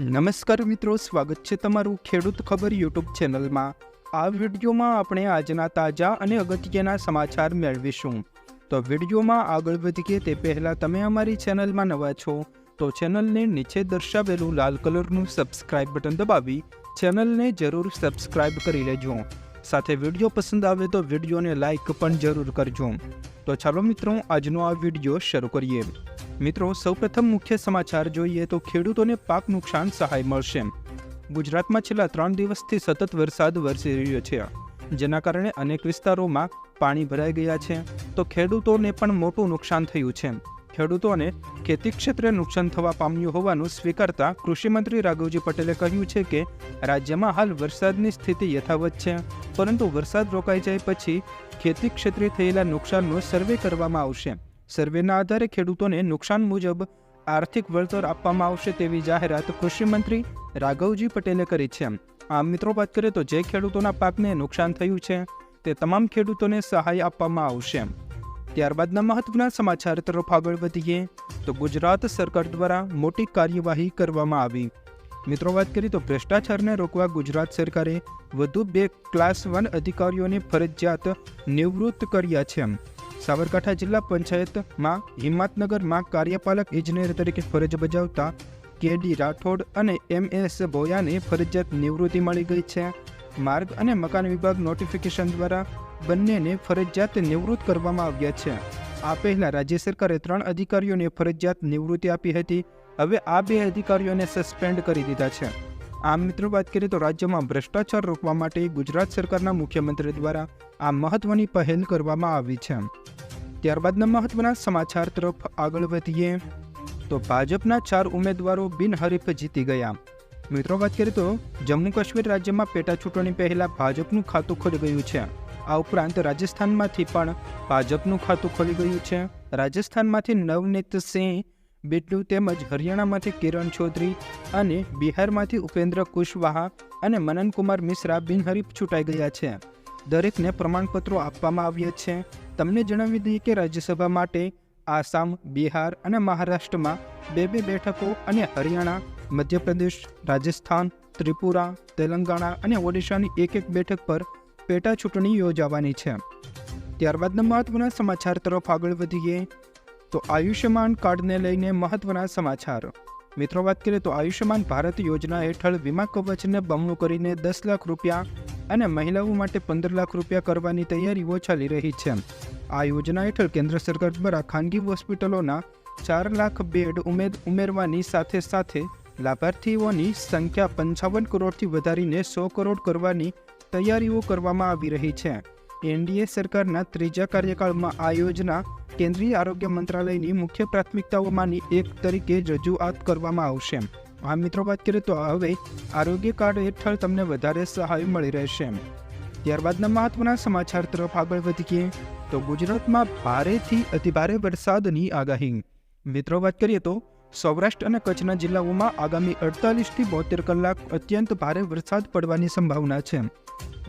નમસ્કાર મિત્રો, સ્વાગત છે તમારું ખેડૂત ખબર યુટ્યુબ ચેનલમાં. આ વિડીયોમાં આપણે આજના તાજા અને અગત્યના સમાચાર મેળવીશું. તો વિડીયોમાં આગળ વધીએ તે પહેલાં તમે અમારી ચેનલમાં નવા છો, તો ચેનલને નીચે દર્શાવેલું લાલ કલરનું સબસ્ક્રાઇબ બટન દબાવી ચેનલને જરૂર સબસ્ક્રાઇબ કરી લેજો. સાથે વીડિયો પસંદ આવે તો વિડીયોને લાઇક પણ જરૂર કરજો. તો ચાલો મિત્રો, આજનો આ વીડિયો શરૂ કરીએ. મિત્રો, સૌપ્રથમ મુખ્ય સમાચાર જોઈએ તો ખેડૂતોને પાક નુકસાન સહાય મળશે. ગુજરાતમાં છેલ્લા ત્રણ દિવસથી સતત વરસાદ વરસી રહ્યો છે. જેના કારણે અનેક વિસ્તારોમાં પાણી ભરાઈ ગયા છે. તો ખેડૂતોને પણ મોટું નુકસાન થયું છે. ખેડૂતોને ખેતી ક્ષેત્રે નુકસાન થવા પામ્યું હોવાનું સ્વીકારતા કૃષિમંત્રી રાઘવજી પટેલે કહ્યું છે કે, રાજ્યમાં હાલ વરસાદની સ્થિતિ યથાવત છે, પરંતુ વરસાદ રોકાઈ જાય પછી ખેતી ક્ષેત્રે થયેલા નુકસાનનો સર્વે કરવામાં આવશે. સર્વેના આધારે ખેડૂતોને નુકસાન મુજબ આર્થિક વળતર આપવામાં આવશે તેવી જાહેરાત કૃષિમંત્રી રાઘવજી પટેલે કરી છે. આમ મિત્રો, વાત કરીએ તો જે ખેડૂતોના પાકને નુકસાન થયું છે, તે તમામ ખેડૂતોને સહાય આપવામાં આવશે. ત્યારબાદના મહત્વના સમાચાર તરફ આગળ વધીએ, તો ગુજરાત સરકાર દ્વારા મોટી કાર્યવાહી કરવામાં આવી. મિત્રો, વાત કરીએ તો ભ્રષ્ટાચારને રોકવા ગુજરાત સરકારે વધુ બે ક્લાસ વન અધિકારીઓને ફરજિયાત નિવૃત્ત કર્યા છે. સાબરકાંઠા જિલ્લા પંચાયતમાં હિંમતનગરમાં કાર્યપાલક ઇજનેર તરીકે ફરજ બજાવતા કે ડી રાઠોડ અને એમ એસ ભોયાને ફરજિયાત નિવૃત્તિ મળી ગઈ છે. માર્ગ અને મકાન વિભાગ નોટિફિકેશન દ્વારા બંનેને ફરજિયાત નિવૃત્ત કરવામાં આવ્યા છે. આ પહેલાં રાજ્ય સરકારે ત્રણ અધિકારીઓને ફરજિયાત નિવૃત્તિ આપી હતી. હવે આ બે અધિકારીઓને સસ્પેન્ડ કરી દીધા છે. આમ મિત્રો વાત કરીએ તો રાજ્યમાં ભ્રષ્ટાચાર રોકવા માટે ગુજરાત સરકારના મુખ્યમંત્રી દ્વારા આ મહત્વની પહેલ કરવામાં આવી છે. ત્યારબાદના મહત્વના સમાચાર તરફ આગળ વધીએ. તો ભાજપના ચાર ઉમેદવારો બિનહરીફ જીતી ગયા. મિત્રો, વાત કરીએ તો જમ્મુ કાશ્મીર રાજ્યમાં પેટા ચૂંટણી પહેલા ભાજપનું ખાતું ખોલી ગયું છે. આ ઉપરાંત રાજસ્થાનમાંથી પણ ભાજપનું ખાતું ખોલી ગયું છે. રાજસ્થાનમાંથી નવનીત સિંહ, બિટ્ટુ તેમજ હરિયાણામાંથી કિરણ ચૌધરી અને બિહારમાંથી ઉપેન્દ્ર કુશવાહા અને મનનકુમાર મિશ્રા બિનહરીફ છૂટાઈ ગયા છે. દરેકને પ્રમાણપત્રો આપવામાં આવ્યા છે. તમને જણાવી દઈએ કે રાજ્યસભા માટે આસામ, બિહાર અને મહારાષ્ટ્રમાં બે બે બેઠકો અને હરિયાણા, મધ્યપ્રદેશ, રાજસ્થાન, ત્રિપુરા, તેલંગાણા અને ઓડિશાની એક એક બેઠક પર પેટા ચૂંટણી યોજાવાની છે. ત્યારબાદના મહત્વના સમાચાર તરફ આગળ વધીએ. તો આયુષ્યમાન કાર્ડને લઈને મહત્વના સમાચાર. મિત્રો, વાત કરીએ તો આયુષ્યમાન ભારત યોજના હેઠળ વીમા કવચને બમણું કરીને દસ લાખ રૂપિયા અને મહિલાઓ માટે પંદર લાખ રૂપિયા કરવાની તૈયારીઓ ચાલી રહી છે. આ યોજના હેઠળ કેન્દ્ર સરકાર દ્વારા ખાનગી હોસ્પિટલોના ચાર લાખ બેડ ઉમેદ ઉમેરવાની સાથે સાથે લાભાર્થીઓની સંખ્યા પંચાવન કરોડથી વધારીને સો કરોડ કરવાની તૈયારીઓ કરવામાં આવી રહી છે. એનડીએ સરકારના ત્રીજા કાર્યકાળમાં આ યોજના કેન્દ્રીય આરોગ્ય મંત્રાલયની મુખ્ય પ્રાથમિકતાઓમાંની એક તરીકે રજૂઆત કરવામાં આવશે. આ મિત્રો, વાત કરીએ તો હવે આરોગ્ય કાર્ડ હેઠળ તમને વધારે સહાય મળી રહેશે. ત્યારબાદના મહત્વના સમાચાર તરફ આગળ વધીએ, તો ગુજરાતમાં ભારેથી અતિભારે વરસાદની આગાહી. મિત્રો, વાત કરીએ તો સૌરાષ્ટ્ર અને કચ્છના જિલ્લાઓમાં આગામી અડતાલીસથી બોતેર કલાક અત્યંત ભારે વરસાદ પડવાની સંભાવના છે.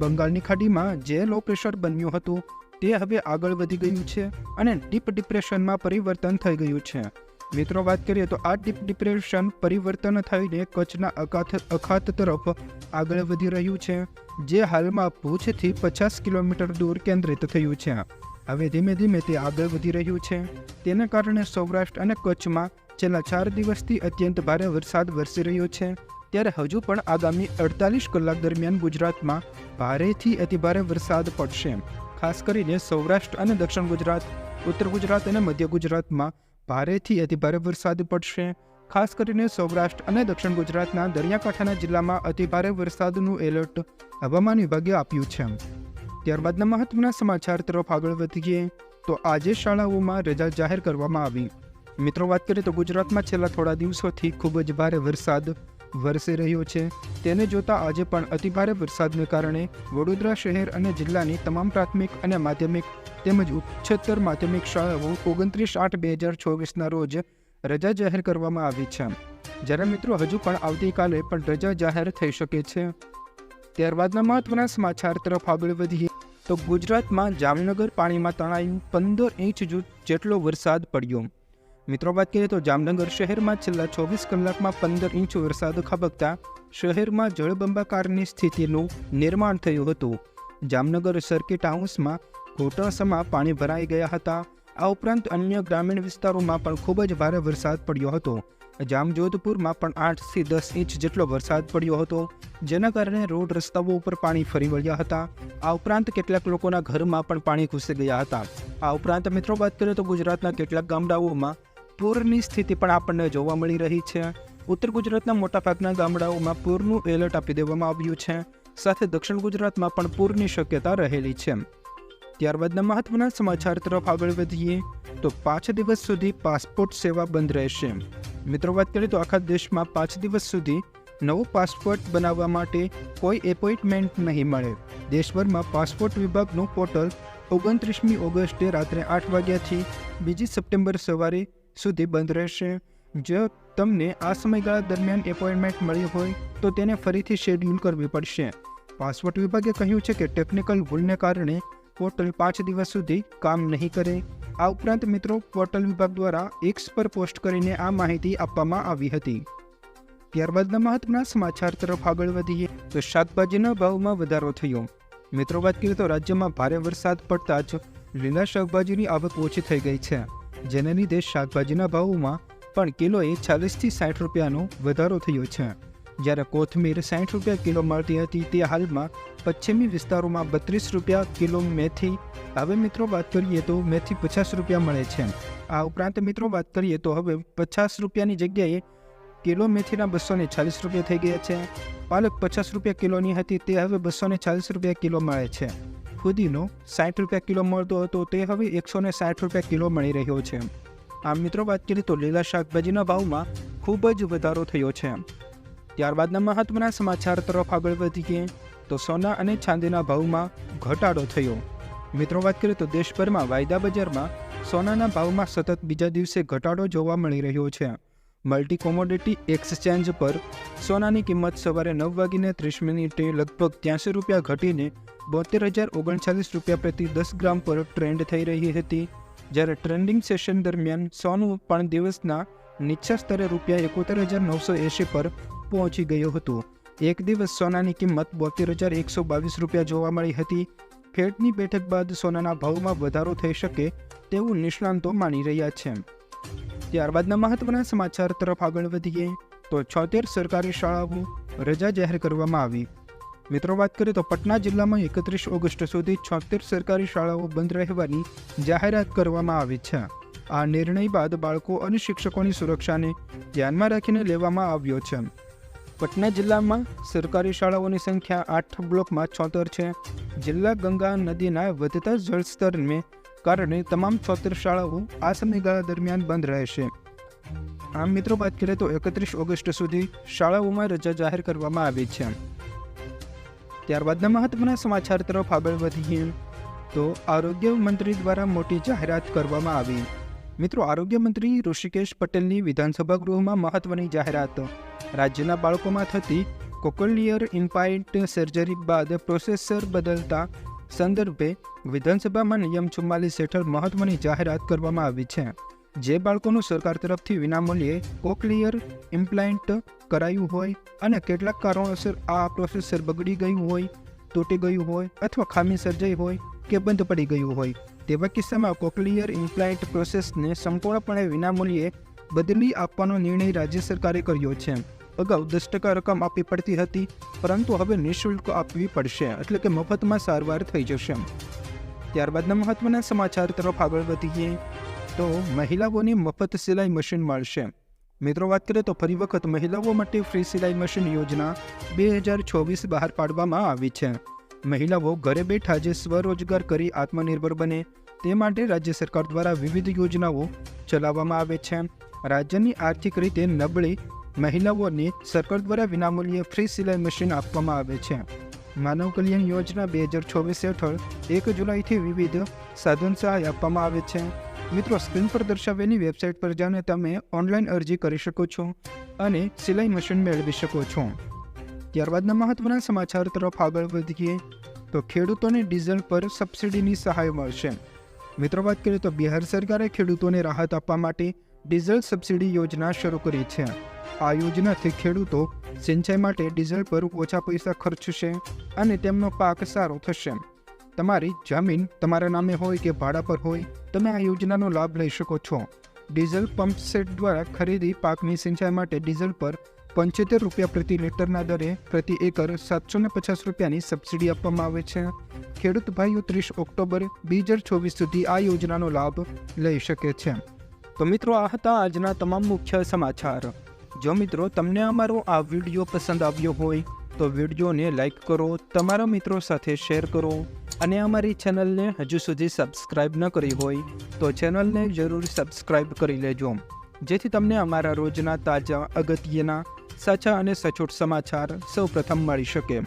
બંગાળની ખાડીમાં જે લો પ્રેશર બન્યું હતું, તે હવે આગળ વધી ગયું છે અને ડીપ ડિપ્રેશનમાં પરિવર્તન થઈ ગયું છે. મિત્રો, વાત કરીએ તો આ ડીપ ડિપ્રેશન પરિવર્તન થઈને કચ્છના અખાત અખાત તરફ આગળ વધી રહ્યું છે, જે હાલમાં ભુજથી પચાસ કિલોમીટર દૂર કેન્દ્રિત થયું છે. હવે ધીમે ધીમે તે આગળ વધી રહ્યું છે. તેના કારણે સૌરાષ્ટ્ર અને કચ્છમાં છેલ્લા ચાર દિવસથી અત્યંત ભારે વરસાદ વરસી રહ્યો છે. ત્યારે હજુ પણ આગામી અડતાલીસ કલાક દરમિયાન ગુજરાતમાં ભારેથી અતિભારે વરસાદ પડશે. ખાસ કરીને સૌરાષ્ટ્ર અને દક્ષિણ ગુજરાત, ઉત્તર ગુજરાત અને મધ્ય ગુજરાતમાં ભારેથી અતિભારે વરસાદ પડશે. ખાસ કરીને સૌરાષ્ટ્ર અને દક્ષિણ ગુજરાતના દરિયાકાંઠાના જિલ્લામાં અતિભારે વરસાદનું એલર્ટ હવામાન વિભાગે આપ્યું છે. ત્યારબાદના મહત્વના સમાચાર તરફ આગળ વધીએ, તો આજે શાળાઓમાં રજા જાહેર કરવામાં આવી. મિત્રો, વાત કરીએ તો ગુજરાતમાં છેલ્લા થોડા દિવસોથી ખૂબ જ ભારે વરસાદ વરસી રહ્યો છે. તેને જોતા આજે પણ અતિભારે વરસાદને કારણે વડોદરા શહેર અને જિલ્લાની તમામ પ્રાથમિક અને માધ્યમિક તેમજ ઉચ્ચતર માધ્યમિક શાળાઓ ઓગણત્રીસ આઠ બે હજાર ચોવીસના રોજ રજા જાહેર કરવામાં આવી છે. જ્યારે મિત્રો, હજુ પણ આવતીકાલે પણ રજા જાહેર થઈ શકે છે. ત્યારબાદના મહત્વના સમાચાર તરફ આગળ વધીએ. તો ગુજરાતમાં જામનગર પાણીમાં તણાયું પંદર ઇંચ જેટલો વરસાદ પડ્યો. મિત્રો વાત કરીએ તો જામનગર શહેરમાં છેલ્લા ચોવીસ કલાકમાં પંદર ઇંચ વરસાદ ખાબકતા શહેરમાં જળબંબાકારની સ્થિતિનું નિર્માણ થયું હતું. જામનગર સર્કિટ હાઉસમાં ઘોટાસમાં પાણી ભરાઈ ગયા હતા. આ ઉપરાંત અન્ય ગ્રામીણ વિસ્તારોમાં પણ ખૂબ જ ભારે વરસાદ પડ્યો હતો. જામજોધપુરમાં પણ આઠથી દસ ઇંચ જેટલો વરસાદ પડ્યો હતો, જેના કારણે રોડ રસ્તાઓ ઉપર પાણી ફરી વળ્યા હતા. આ ઉપરાંત કેટલાક લોકોના ઘરમાં પણ પાણી ઘૂસી ગયા હતા. આ ઉપરાંત મિત્રો વાત કરીએ તો ગુજરાતના કેટલાક ગામડાઓમાં પૂરની સ્થિતિ પણ આપણને જોવા મળી રહી છે. ઉત્તર ગુજરાતના મોટાભાગના ગામડાઓમાં પૂરનું એલર્ટ આપી દેવામાં આવ્યું છે. સાથે દક્ષિણ ગુજરાતમાં પણ પૂરની શક્યતા રહેલી છે. ત્યારબાદના મહત્વના સમાચાર તરફ આગળ વધીએ, તો પાંચ દિવસ સુધી પાસપોર્ટ સેવા બંધ રહેશે. મિત્રો, વાત કરીએ તો આખા દેશમાં પાંચ દિવસ સુધી નવો પાસપોર્ટ બનાવવા માટે કોઈ એપોઇન્ટમેન્ટ નહીં મળે. દેશભરમાં પાસપોર્ટ વિભાગનું પોર્ટલ ઓગણત્રીસમી ઓગસ્ટે રાત્રે આઠ વાગ્યાથી બીજી સપ્ટેમ્બર સવારે સુધી બંધ રહેશે. જો તમને આ સમયગાળા દરમિયાન એપોઇન્ટમેન્ટ મળી હોય, તો તેને ફરીથી શેડ્યુલ કરવી પડશે. પાસપોર્ટ વિભાગે કહ્યું છે કે ટેકનિકલ ભૂલને કારણે પોર્ટલ પાંચ દિવસ સુધી કામ નહીં કરે. આ ઉપરાંત મિત્રો, પોર્ટલ વિભાગ દ્વારા એક્સ પર પોસ્ટ કરીને આ માહિતી આપવામાં આવી હતી. ત્યારબાદના મહત્વના સમાચાર તરફ આગળ વધીએ, તો શાકભાજીના ભાવમાં વધારો થયો. મિત્રો, વાત કરીએ તો રાજ્યમાં ભારે વરસાદ પડતા જ લીલા શાકભાજીની આવક ઓછી થઈ ગઈ છે. જેને લીધે શાકભાજીના ભાવમાં પણ કિલોએ ચાલીસથી સાઠ રૂપિયાનો વધારો થયો છે. જ્યારે કોથમીર સાઠ રૂપિયા કિલો મળતી હતી તે હાલમાં પશ્ચિમી વિસ્તારોમાં બત્રીસ રૂપિયા કિલો મેથી. હવે મિત્રો વાત કરીએ તો મેથી પચાસ રૂપિયા મળે છે. આ ઉપરાંત મિત્રો વાત કરીએ તો હવે પચાસ રૂપિયાની જગ્યાએ કિલો મેથીના બસો ને ચાલીસ રૂપિયા થઈ ગયા છે. પાલક પચાસ રૂપિયા કિલોની હતી તે હવે બસો ને ચાલીસ રૂપિયા કિલો મળે છે. ફુદીનો સાઠ રૂપિયા કિલો મળતો હતો તે હવે એકસો ને સાઠ રૂપિયા કિલો મળી રહ્યો છે. આમ મિત્રો વાત કરીએ તો લીલા શાકભાજીના ભાવમાં ખૂબ જ વધારો થયો છે. ત્યારબાદના મહત્વના સમાચાર તરફ આગળ વધીએ, તો સોના અને ચાંદીના ભાવમાં ઘટાડો થયો. મિત્રો, વાત કરીએ તો દેશભરમાં વાયદા બજારમાં સોનાના ભાવમાં સતત બીજા દિવસે ઘટાડો જોવા મળી રહ્યો છે. મલ્ટી કોમોડિટી એક્સચેન્જ પર સોનાની કિંમત સવારે નવ વાગીને ત્રીસ મિનિટે લગભગ ત્યાંસી રૂપિયા ઘટીને બોતેર હજાર ઓગણચાલીસ રૂપિયા પ્રતિ દસ ગ્રામ પર ટ્રેન્ડ થઈ રહી હતી. જ્યારે ટ્રેન્ડિંગ સેશન દરમિયાન સોનું પણ દિવસના નીચા સ્તરે રૂપિયા એકોતેર હજાર નવસો એંશી પર પહોંચી ગયો હતો. એક દિવસ સોનાની કિંમત બોતેર હજાર એકસો બાવીસ રૂપિયા જોવા મળી હતી. ફેડની બેઠક બાદ સોનાના ભાવમાં વધારો થઈ શકે તેવું નિષ્ણાંતો માની રહ્યા છે. ત્યારબાદના મહત્વના સમાચાર તરફ આગળ વધીએ, તો છોતેર સરકારી શાળાઓ રજા જાહેર કરવામાં આવી. મિત્રો, વાત કરીએ તો પટના જિલ્લામાં એકત્રીસ ઓગસ્ટ સુધી છોતેર સરકારી શાળાઓ બંધ રહેવાની જાહેરાત કરવામાં આવી છે. આ નિર્ણય બાદ બાળકો અને શિક્ષકોની સુરક્ષાને ધ્યાનમાં રાખીને લેવામાં આવ્યો છે. પટના જિલ્લામાં સરકારી શાળાઓની સંખ્યા આઠ બ્લોકમાં છોતેર છે. જિલ્લા ગંગા નદીના વધતા જળસ્તરને કારણે તમામ છોતેર શાળાઓ આ સમયગાળા દરમિયાન બંધ રહેશે આમ મિત્રો, વાત કરીએ તો એકત્રીસ ઓગસ્ટ સુધી શાળાઓમાં રજા જાહેર કરવામાં આવી છે. ત્યારબાદના મહત્વના સમાચાર તરફ આગળ વધીએ તો આરોગ્ય મંત્રી દ્વારા મોટી જાહેરાત કરવામાં આવી. મિત્રો, આરોગ્ય મંત્રી ઋષિકેશ પટેલની વિધાનસભા ગૃહમાં મહત્વની જાહેરાત. રાજ્યના બાળકોમાં થતી કોકોલિયર ઇમ્પાઇન્ટ સર્જરી બાદ પ્રોસેસર બદલતા સંદર્ભે વિધાનસભામાં નિયમ ચુમ્માલીસ હેઠળ મહત્વની જાહેરાત કરવામાં આવી છે. જે બાળકોનું સરકાર તરફથી વિનામૂલ્યે કોકલિયર ઇમ્પ્લાન્ટ કરાયું હોય અને કેટલાક કારણોસર આ પ્રોસેસર બગડી ગયું હોય, તૂટી ગયું હોય અથવા ખામી સર્જાઈ હોય કે બંધ પડી ગયું હોય, તેવા કિસ્સામાં કોકલિયર ઇમ્પ્લાન્ટ પ્રોસેસને સંપૂર્ણપણે વિનામૂલ્યે બદલી આપવાનો નિર્ણય રાજ્ય સરકારે કર્યો છે. અગાઉ દસ ટકા રકમ આપવી પડતી હતી, પરંતુ હવે નિઃશુલ્ક આપવી પડશે, એટલે કે મફતમાં સારવાર થઈ જશે. ત્યારબાદના મહત્વના સમાચાર તરફ આગળ વધીએ, તો મહિલાઓની મફત સિલાઈ મશીન મળશે. મિત્રો, વાત કરીએ તો ફરી વખત મહિલાઓ માટે ફ્રી સિલાઈ મશીન યોજના બે હજાર ચોવીસ બહાર પાડવામાં આવી છે. મહિલાઓ ઘરે બેઠા જે સ્વરોજગાર કરી આત્મનિર્ભર બને, તે માટે રાજ્ય સરકાર દ્વારા વિવિધ યોજનાઓ ચલાવવામાં આવે છે. રાજ્યની આર્થિક રીતે નબળી મહિલાઓને સરકાર દ્વારા વિનામૂલ્યે ફ્રી સિલાઈ મશીન આપવામાં આવે છે. માનવ કલ્યાણ યોજના બે હજાર ચોવીસ હેઠળ એક જુલાઈથી વિવિધ સાધન સહાય આપવામાં આવે છે. મિત્રો, સ્ક્રીન પર દર્શાવેલી વેબસાઇટ પર જઈને તમે ઓનલાઈન અરજી કરી શકો છો અને સિલાઈ મશીન મેળવી શકો છો. ત્યારબાદના મહત્વના સમાચાર તરફ આગળ વધીએ તો ખેડૂતોને ડીઝલ પર સબસિડીની સહાય મળશે. મિત્રો, વાત કરીએ તો બિહાર સરકારે ખેડૂતોને રાહત આપવા માટે ડીઝલ સબસિડી યોજના શરૂ કરી છે. આ યોજનાથી ખેડૂતો સિંચાઈ માટે ડીઝલ પર ઓછા પૈસા ખર્ચશે અને તેમનો પાક સારો થશે. તમારી જમીન તમારા નામે હોય કે ભાડા પર હોય, તમે આ યોજનાનો લાભ લઈ શકો છો. ડીઝલ પંપ સેટ દ્વારા ખરીદી પાકની સિંચાઈ માટે ડીઝલ પર પંચોતેર રૂપિયા પ્રતિ લીટરના દરે પ્રતિ એકર સાતસો ને પચાસ રૂપિયાની સબસિડી આપવામાં આવે છે. ખેડૂત ભાઈઓ ત્રીસ ઓક્ટોબર બે હજાર ચોવીસ સુધી આ યોજનાનો લાભ લઈ શકે છે. તો મિત્રો, આ હતા આજના તમામ મુખ્ય સમાચાર. જો મિત્રો તમને અમારો આ વીડિયો પસંદ આવ્યો હોય, તો વિડીયોને લાઈક કરો, તમારા મિત્રો સાથે શેર કરો અને અમારી ચેનલને હજુ સુધી સબસ્ક્રાઇબ ન કરી હોય, તો ચેનલને જરૂર સબસ્ક્રાઇબ કરી લેજો. જેથી તમને અમારા રોજના તાજા, અગત્યના, સાચા અને સચોટ સમાચાર સૌપ્રથમ મળી શકે.